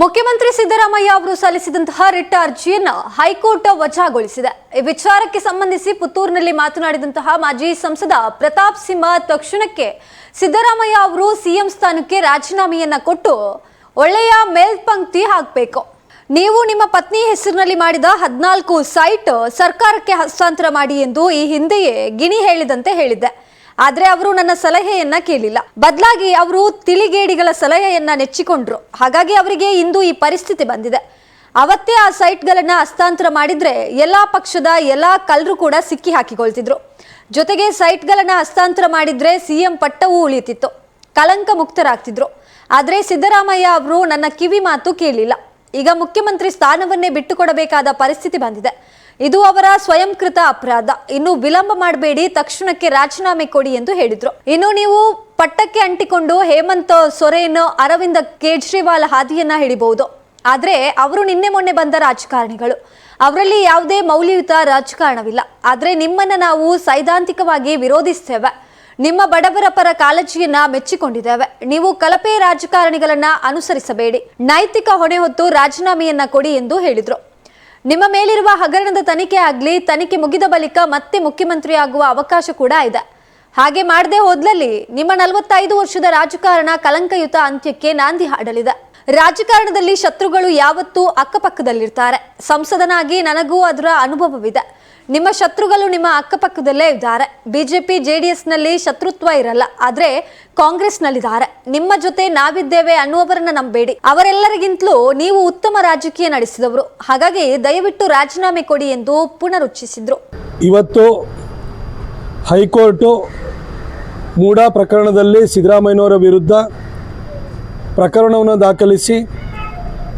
ಮುಖ್ಯಮಂತ್ರಿ ಸಿದ್ದರಾಮಯ್ಯ ಅವರು ಸಲ್ಲಿಸಿದಂತಹ ರಿಟ್ ಅರ್ಜಿಯನ್ನು ಹೈಕೋರ್ಟ್ ವಜಾಗೊಳಿಸಿದೆ. ಈ ವಿಚಾರಕ್ಕೆ ಸಂಬಂಧಿಸಿ ಪುತ್ತೂರಿನಲ್ಲಿ ಮಾತನಾಡಿದಂತಹ ಮಾಜಿ ಸಂಸದ ಪ್ರತಾಪ್ ಸಿಂಹ ತಕ್ಷಣಕ್ಕೆ ಸಿದ್ದರಾಮಯ್ಯ ಅವರು ಸಿಎಂ ಸ್ಥಾನಕ್ಕೆ ರಾಜೀನಾಮೆಯನ್ನ ಕೊಟ್ಟು ಒಳ್ಳೆಯ ಮೇಲ್ಪಂಕ್ತಿ ಹಾಕಬೇಕು. ನೀವು ನಿಮ್ಮ ಪತ್ನಿ ಹೆಸರಿನಲ್ಲಿ ಮಾಡಿದ ಹದಿನಾಲ್ಕು ಸೈಟ್ ಸರ್ಕಾರಕ್ಕೆ ಹಸ್ತಾಂತರ ಮಾಡಿ ಎಂದು ಈ ಹಿಂದೆಯೇ ಗಿಣಿ ಹೇಳಿದಂತೆ ಹೇಳಿದ್ದೆ ಆದ್ರೆ ಅವರು ನನ್ನ ಸಲಹೆಯನ್ನ ಕೇಳಿಲ್ಲ. ಬದಲಾಗಿ ಅವರು ತಿಳಿಗೇಡಿಗಳ ಸಲಹೆಯನ್ನ ನೆಚ್ಚಿಕೊಂಡ್ರು. ಹಾಗಾಗಿ ಅವರಿಗೆ ಇಂದು ಈ ಪರಿಸ್ಥಿತಿ ಬಂದಿದೆ. ಅವತ್ತೇ ಆ ಸೈಟ್ಗಳನ್ನ ಹಸ್ತಾಂತರ ಮಾಡಿದ್ರೆ ಎಲ್ಲಾ ಪಕ್ಷದ ಎಲ್ಲಾ ಕಲ್ರು ಕೂಡ ಸಿಕ್ಕಿ ಹಾಕಿಕೊಳ್ತಿದ್ರು. ಜೊತೆಗೆ ಸೈಟ್ಗಳನ್ನ ಹಸ್ತಾಂತರ ಮಾಡಿದ್ರೆ ಸಿಎಂ ಪಟ್ಟವೂ ಉಳಿಯುತ್ತಿತ್ತು ಕಲಂಕ ಮುಕ್ತರಾಗ್ತಿದ್ರು. ಆದ್ರೆ ಸಿದ್ದರಾಮಯ್ಯ ಅವರು ನನ್ನ ಕಿವಿ ಮಾತು ಕೇಳಿಲ್ಲ. ಈಗ ಮುಖ್ಯಮಂತ್ರಿ ಸ್ಥಾನವನ್ನೇ ಬಿಟ್ಟುಕೊಡಬೇಕಾದ ಪರಿಸ್ಥಿತಿ ಬಂದಿದೆ. ಇದು ಅವರ ಸ್ವಯಂಕೃತ ಅಪರಾಧ. ಇನ್ನು ವಿಳಂಬ ಮಾಡಬೇಡಿ, ತಕ್ಷಣಕ್ಕೆ ರಾಜೀನಾಮೆ ಕೊಡಿ ಎಂದು ಹೇಳಿದ್ರು. ಇನ್ನು ನೀವು ಪಟ್ಟಕ್ಕೆ ಅಂಟಿಕೊಂಡು ಹೇಮಂತ್ ಸೊರೇನ್ ಅರವಿಂದ ಕೇಜ್ರಿವಾಲ್ ಹಾದಿಯನ್ನ ಹಿಡಿಬಹುದು. ಆದ್ರೆ ಅವರು ನಿನ್ನೆ ಮೊನ್ನೆ ಬಂದ ರಾಜಕಾರಣಿಗಳು. ಅವರಲ್ಲಿ ಯಾವುದೇ ಮೌಲ್ಯಯುತ ರಾಜಕಾರಣವಿಲ್ಲ. ಆದ್ರೆ ನಿಮ್ಮನ್ನ ನಾವು ಸೈದ್ಧಾಂತಿಕವಾಗಿ ವಿರೋಧಿಸ್ತೇವೆ. ನಿಮ್ಮ ಬಡವರ ಪರ ಕಾಳಜಿಯನ್ನ ಮೆಚ್ಚಿಕೊಂಡಿದ್ದೇವೆ. ನೀವು ಕಲಪೆ ರಾಜಕಾರಣಿಗಳನ್ನ ಅನುಸರಿಸಬೇಡಿ. ನೈತಿಕ ಹೊಣೆ ಹೊತ್ತು ರಾಜೀನಾಮೆಯನ್ನ ಕೊಡಿ ಎಂದು ಹೇಳಿದ್ರು. ನಿಮ್ಮ ಮೇಲಿರುವ ಹಗರಣದ ತನಿಖೆ ಆಗಲಿ, ತನಿಖೆ ಮುಗಿದ ಬಳಿಕ ಮತ್ತೆ ಮುಖ್ಯಮಂತ್ರಿ ಆಗುವ ಅವಕಾಶ ಕೂಡ ಇದೆ. ಹಾಗೆ ಮಾಡದೆ ಹೋದ್ಲಲ್ಲಿ ನಿಮ್ಮ ನಲವತ್ತೈದು ವರ್ಷದ ರಾಜಕಾರಣ ಕಲಂಕಯುತ ಅಂತ್ಯಕ್ಕೆ ನಾಂದಿ ಹಾಡಲಿದೆ. ರಾಜಕಾರಣದಲ್ಲಿ ಶತ್ರುಗಳು ಯಾವತ್ತೂ ಅಕ್ಕಪಕ್ಕದಲ್ಲಿರ್ತಾರೆ. ಸಂಸದನಾಗಿ ನನಗೂ ಅದರ ಅನುಭವವಿದೆ. ನಿಮ್ಮ ಶತ್ರುಗಳು ನಿಮ್ಮ ಅಕ್ಕಪಕ್ಕದಲ್ಲೇ ಇದ್ದಾರೆ. ಬಿಜೆಪಿ, ಜೆಡಿಎಸ್ನಲ್ಲಿ ಶತ್ರುತ್ವ ಇರಲ್ಲ. ಆದರೆ ಕಾಂಗ್ರೆಸ್ನಲ್ಲಿದ್ದಾರೆ. ನಿಮ್ಮ ಜೊತೆ ನಾವಿದ್ದೇವೆ ಅನ್ನುವರನ್ನ ನಂಬೇಡಿ. ಅವರೆಲ್ಲರಿಗಿಂತಲೂ ನೀವು ಉತ್ತಮ ರಾಜಕೀಯ ನಡೆಸಿದವರು. ಹಾಗಾಗಿ ದಯವಿಟ್ಟು ರಾಜೀನಾಮೆ ಕೊಡಿ ಎಂದು ಪುನರುಚ್ಚಿಸಿದ್ರು ಇವತ್ತು ಹೈಕೋರ್ಟು ಮೂಡಾ ಪ್ರಕರಣದಲ್ಲಿ ಸಿದ್ದರಾಮಯ್ಯನವರ ವಿರುದ್ಧ ಪ್ರಕರಣವನ್ನು ದಾಖಲಿಸಿ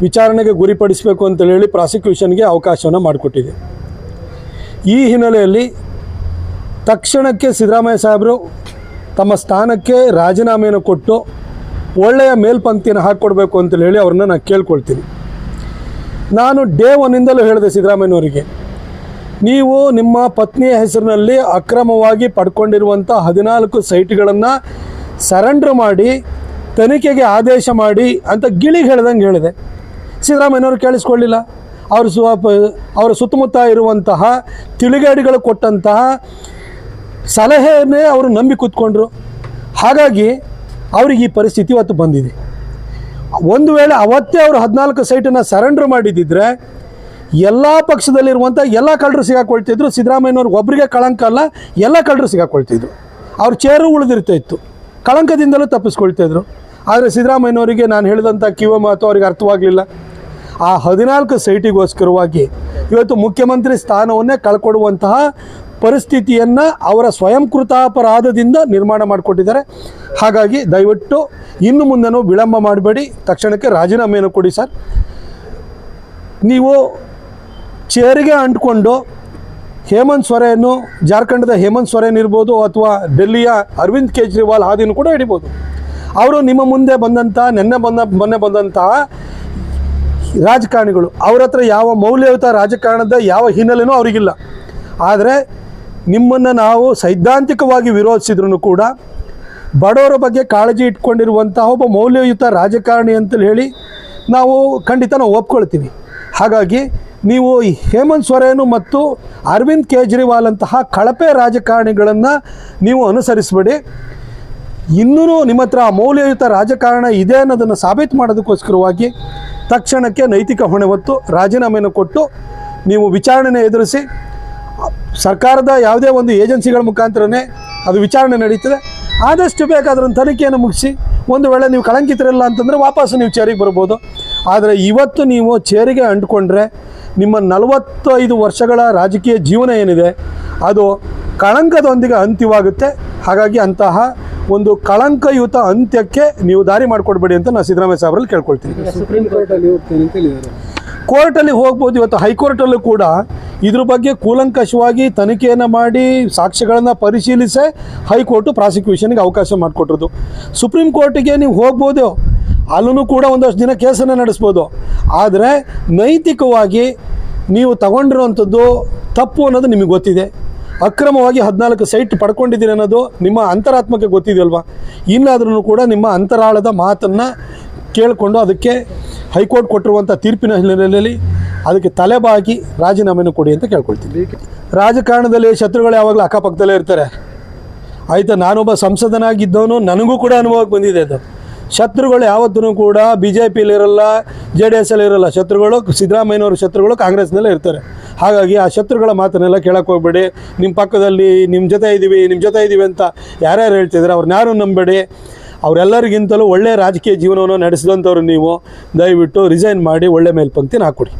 ವಿಚಾರಣೆಗೆ ಗುರಿಪಡಿಸಬೇಕು ಅಂತೇಳಿ ಪ್ರಾಸಿಕ್ಯೂಷನ್ಗೆ ಅವಕಾಶವನ್ನು ಮಾಡಿಕೊಟ್ಟಿದೆ. ಈ ಹಿನ್ನೆಲೆಯಲ್ಲಿ ತಕ್ಷಣಕ್ಕೆ ಸಿದ್ದರಾಮಯ್ಯ ಸಾಹೇಬರು ತಮ್ಮ ಸ್ಥಾನಕ್ಕೆ ರಾಜೀನಾಮೆಯನ್ನು ಕೊಟ್ಟು ಒಳ್ಳೆಯ ಮೇಲ್ಪಂಕ್ತಿಯನ್ನು ಹಾಕ್ಕೊಡ್ಬೇಕು ಅಂತೇಳಿ ಹೇಳಿ ಅವ್ರನ್ನ ನಾನು ಕೇಳ್ಕೊಳ್ತೀನಿ. ನಾನು ಡೇ ಒನ್ನಿಂದಲೂ ಹೇಳಿದೆ ಸಿದ್ದರಾಮಯ್ಯನವರಿಗೆ, ನೀವು ನಿಮ್ಮ ಪತ್ನಿಯ ಹೆಸರಿನಲ್ಲಿ ಅಕ್ರಮವಾಗಿ ಪಡ್ಕೊಂಡಿರುವಂಥ ಹದಿನಾಲ್ಕು ಸೈಟ್ಗಳನ್ನು ಸರೆಂಡ್ರ್ ಮಾಡಿ, ತನಿಖೆಗೆ ಆದೇಶ ಮಾಡಿ ಅಂತ ಗಿಳಿಗೆ ಹೇಳ್ದಂಗೆ ಹೇಳಿದೆ. ಸಿದ್ದರಾಮಯ್ಯನವರು ಕೇಳಿಸ್ಕೊಳ್ಳಿಲ್ಲ. ಅವರು ಸ್ವ, ಅವರ ಸುತ್ತಮುತ್ತ ಇರುವಂತಹ ತಿಳಿಗೇಡಿಗಳು ಕೊಟ್ಟಂತಹ ಸಲಹೆಯನ್ನೇ ಅವರು ನಂಬಿ ಕೂತ್ಕೊಂಡ್ರು. ಹಾಗಾಗಿ ಅವ್ರಿಗೆ ಈ ಪರಿಸ್ಥಿತಿ ಇವತ್ತು ಬಂದಿದೆ. ಒಂದು ವೇಳೆ ಅವತ್ತೇ ಅವರು ಹದಿನಾಲ್ಕು ಸೈಟನ್ನು ಸರೆಂಡರ್ ಮಾಡಿದ್ದಿದ್ರೆ ಎಲ್ಲ ಪಕ್ಷದಲ್ಲಿರುವಂಥ ಎಲ್ಲ ಕಳ್ಳರು ಸಿಗಾಕೊಳ್ತಿದ್ರು. ಸಿದ್ದರಾಮಯ್ಯನವ್ರಿಗೆ ಒಬ್ಬರಿಗೆ ಕಳಂಕ ಅಲ್ಲ, ಎಲ್ಲ ಕಳ್ಳರು ಸಿಗಾಕೊಳ್ತಿದ್ರು. ಅವ್ರ ಚೇರು ಉಳಿದಿರ್ತಾ ಇತ್ತು. ಕಳಂಕದಿಂದಲೂ ತಪ್ಪಿಸ್ಕೊಳ್ತಿದ್ರು. ಆದರೆ ಸಿದ್ದರಾಮಯ್ಯನವರಿಗೆ ನಾನು ಹೇಳಿದಂಥ ಕಿವ ಮಾತು ಅವ್ರಿಗೆ ಅರ್ಥವಾಗಲಿಲ್ಲ. ಆ ಹದಿನಾಲ್ಕು ಸೈಟಿಗೋಸ್ಕರವಾಗಿ ಇವತ್ತು ಮುಖ್ಯಮಂತ್ರಿ ಸ್ಥಾನವನ್ನೇ ಕಳ್ಕೊಡುವಂತಹ ಪರಿಸ್ಥಿತಿಯನ್ನು ಅವರ ಸ್ವಯಂಕೃತಾಪರಾಧದಿಂದ ನಿರ್ಮಾಣ ಮಾಡಿಕೊಟ್ಟಿದ್ದಾರೆ. ಹಾಗಾಗಿ ದಯವಿಟ್ಟು ಇನ್ನು ಮುಂದೆನೂ ವಿಳಂಬ ಮಾಡಬೇಡಿ. ತಕ್ಷಣಕ್ಕೆ ರಾಜೀನಾಮೆಯನ್ನು ಕೊಡಿ ಸರ್. ನೀವು ಚೇರಿಗೆ ಅಂಟ್ಕೊಂಡು ಹೇಮಂತ್ ಸೊರೇನು ಜಾರ್ಖಂಡದ ಹೇಮಂತ್ ಸೊರೇನ್ ಇರ್ಬೋದು ಅಥವಾ ಡೆಲ್ಲಿಯ ಅರವಿಂದ್ ಕೇಜ್ರಿವಾಲ್ ಹಾದಿನೂ ಕೂಡ ಹಿಡಿಬೋದು. ಅವರು ನಿಮ್ಮ ಮುಂದೆ ಬಂದಂಥ ನೆನ್ನೆ ಬಂದ, ಮೊನ್ನೆ ಬಂದಂತಹ ರಾಜಕಾರಣಿಗಳು, ಅವ್ರ ಹತ್ರ ಯಾವ ಮೌಲ್ಯಯುತ ರಾಜಕಾರಣದ ಯಾವ ಹಿನ್ನೆಲೆನೂ ಅವರಿಗಿಲ್ಲ. ಆದರೆ ನಿಮ್ಮನ್ನು ನಾವು ಸೈದ್ಧಾಂತಿಕವಾಗಿ ವಿರೋಧಿಸಿದ್ರು ಕೂಡ ಬಡವರ ಬಗ್ಗೆ ಕಾಳಜಿ ಇಟ್ಕೊಂಡಿರುವಂತಹ ಒಬ್ಬ ಮೌಲ್ಯಯುತ ರಾಜಕಾರಣಿ ಅಂತೇಳಿ ಹೇಳಿ ನಾವು ಖಂಡಿತ ನಾವು ಒಪ್ಕೊಳ್ತೀವಿ. ಹಾಗಾಗಿ ನೀವು ಹೇಮಂತ್ ಸೊರೇನು ಮತ್ತು ಅರವಿಂದ್ ಕೇಜ್ರಿವಾಲ್ ಅಂತಹ ಕಳಪೆ ರಾಜಕಾರಣಿಗಳನ್ನು ನೀವು ಅನುಸರಿಸಬೇಡಿ. ಇನ್ನೂ ನಿಮ್ಮ ಹತ್ರ ಮೌಲ್ಯಯುತ ರಾಜಕಾರಣ ಇದೆ ಅನ್ನೋದನ್ನು ಸಾಬೀತು ಮಾಡೋದಕ್ಕೋಸ್ಕರವಾಗಿ ತಕ್ಷಣಕ್ಕೆ ನೈತಿಕ ಹೊಣೆ ಹೊತ್ತು ರಾಜೀನಾಮೆಯನ್ನು ಕೊಟ್ಟು ನೀವು ವಿಚಾರಣೆ ಎದುರಿಸಿ, ಸರ್ಕಾರದ ಯಾವುದೇ ಒಂದು ಏಜೆನ್ಸಿಗಳ ಮುಖಾಂತರನೇ ಅದು ವಿಚಾರಣೆ ನಡೀತದೆ. ಆದಷ್ಟು ಬೇಕಾದ್ರೂ ತನಿಖೆಯನ್ನು ಮುಗಿಸಿ, ಒಂದು ವೇಳೆ ನೀವು ಕಳಂಕಿತರಿಲ್ಲ ಅಂತಂದರೆ ವಾಪಸ್ಸು ನೀವು ಚೇರಿಗೆ ಬರ್ಬೋದು. ಆದರೆ ಇವತ್ತು ನೀವು ಚೇರಿಗೆ ಅಂಟ್ಕೊಂಡ್ರೆ ನಿಮ್ಮ ನಲವತ್ತೈದು ವರ್ಷಗಳ ರಾಜಕೀಯ ಜೀವನ ಏನಿದೆ, ಅದು ಕಳಂಕದೊಂದಿಗೆ ಅಂತ್ಯವಾಗುತ್ತೆ. ಹಾಗಾಗಿ ಅಂತಹ ಒಂದು ಕಳಂಕಯುತ ಅಂತ್ಯಕ್ಕೆ ನೀವು ದಾರಿ ಮಾಡಿಕೊಡ್ಬೇಡಿ ಅಂತ ನಾನು ಸಿದ್ದರಾಮಯ್ಯ ಸಾಹೇಬ್ರಲ್ಲಿ ಕೇಳ್ಕೊಳ್ತೀನಿ. ಸುಪ್ರೀಂ ಕೋರ್ಟ್ ಅಲ್ಲಿ ಹೋಗ್ತೇನೆ ಅಂತ ಹೇಳಿದ್ದಾರೆ. ಕೋರ್ಟಲ್ಲಿ ಹೋಗ್ಬೋದು ಇವತ್ತು ಹೈಕೋರ್ಟಲ್ಲೂ ಕೂಡ ಇದ್ರ ಬಗ್ಗೆ ಕೂಲಂಕಷವಾಗಿ ತನಿಖೆಯನ್ನು ಮಾಡಿ ಸಾಕ್ಷ್ಯಗಳನ್ನು ಪರಿಶೀಲಿಸೇ ಹೈಕೋರ್ಟು ಪ್ರಾಸಿಕ್ಯೂಷನ್ಗೆ ಅವಕಾಶ ಮಾಡಿಕೊಟ್ರದು ಸುಪ್ರೀಂ ಕೋರ್ಟಿಗೆ ನೀವು ಹೋಗ್ಬೋದು ಅಲ್ಲೂ ಕೂಡ ಒಂದಷ್ಟು ದಿನ ಕೇಸನ್ನು ನಡೆಸ್ಬೋದು. ಆದರೆ ನೈತಿಕವಾಗಿ ನೀವು ತಗೊಂಡಿರೋವಂಥದ್ದು ತಪ್ಪು ಅನ್ನೋದು ನಿಮಗೆ ಗೊತ್ತಿದೆ. ಅಕ್ರಮವಾಗಿ ಹದಿನಾಲ್ಕು ಸೈಟ್ ಪಡ್ಕೊಂಡಿದ್ದೀನಿ ಅನ್ನೋದು ನಿಮ್ಮ ಅಂತರಾತ್ಮಕ್ಕೆ ಗೊತ್ತಿದೆಯಲ್ವಾ? ಇನ್ನಾದ್ರೂ ಕೂಡ ನಿಮ್ಮ ಅಂತರಾಳದ ಮಾತನ್ನು ಕೇಳಿಕೊಂಡು ಅದಕ್ಕೆ ಹೈಕೋರ್ಟ್ ಕೊಟ್ಟಿರುವಂಥ ತೀರ್ಪಿನ ಹಿನ್ನೆಲೆಯಲ್ಲಿ ಅದಕ್ಕೆ ತಲೆಬಾಗಿ ರಾಜೀನಾಮೆಯನ್ನು ಕೊಡಿ ಅಂತ ಕೇಳ್ಕೊಳ್ತೀನಿ. ರಾಜಕಾರಣದಲ್ಲಿ ಶತ್ರುಗಳು ಯಾವಾಗಲೂ ಅಕ್ಕಪಕ್ಕದಲ್ಲೇ ಇರ್ತಾರೆ. ಆಯಿತಾ, ನಾನೊಬ್ಬ ಸಂಸದನಾಗಿದ್ದವನು ನನಗೂ ಕೂಡ ಅನುಭವಕ್ಕೆ ಬಂದಿದೆ ಅದು. ಶತ್ರುಗಳು ಯಾವತ್ತೂ ಕೂಡ ಬಿ ಜೆ ಪಿಲಿರಲ್ಲ ಜೆ ಡಿ ಎಸ್ ಅಲ್ಲಿ ಇರಲ್ಲ ಶತ್ರುಗಳು ಸಿದ್ದರಾಮಯ್ಯನವ್ರ ಶತ್ರುಗಳು ಕಾಂಗ್ರೆಸ್ನಲ್ಲೇ ಇರ್ತಾರೆ. ಹಾಗಾಗಿ ಆ ಶತ್ರುಗಳ ಮಾತನ್ನೆಲ್ಲ ಕೇಳಕ್ಕೆ ಹೋಗ್ಬೇಡಿ. ನಿಮ್ಮ ಪಕ್ಕದಲ್ಲಿ ನಿಮ್ಮ ಜೊತೆ ಇದ್ದೀವಿ ನಿಮ್ಮ ಜೊತೆ ಇದ್ದೀವಿ ಅಂತ ಯಾರ್ಯಾರು ಹೇಳ್ತಿದ್ದಾರೆ ಅವ್ರನ್ನ ಯಾರು ನಂಬೇಡಿ. ಅವರೆಲ್ಲರಿಗಿಂತಲೂ ಒಳ್ಳೆಯ ರಾಜಕೀಯ ಜೀವನವನ್ನು ನಡೆಸಿದಂಥವ್ರು ನೀವು. ದಯವಿಟ್ಟು ರಿಸೈನ್ ಮಾಡಿ ಒಳ್ಳೆ ಮೇಲ್ಪಂಕ್ತಿನ ಹಾಕ್ಕೊಡಿ.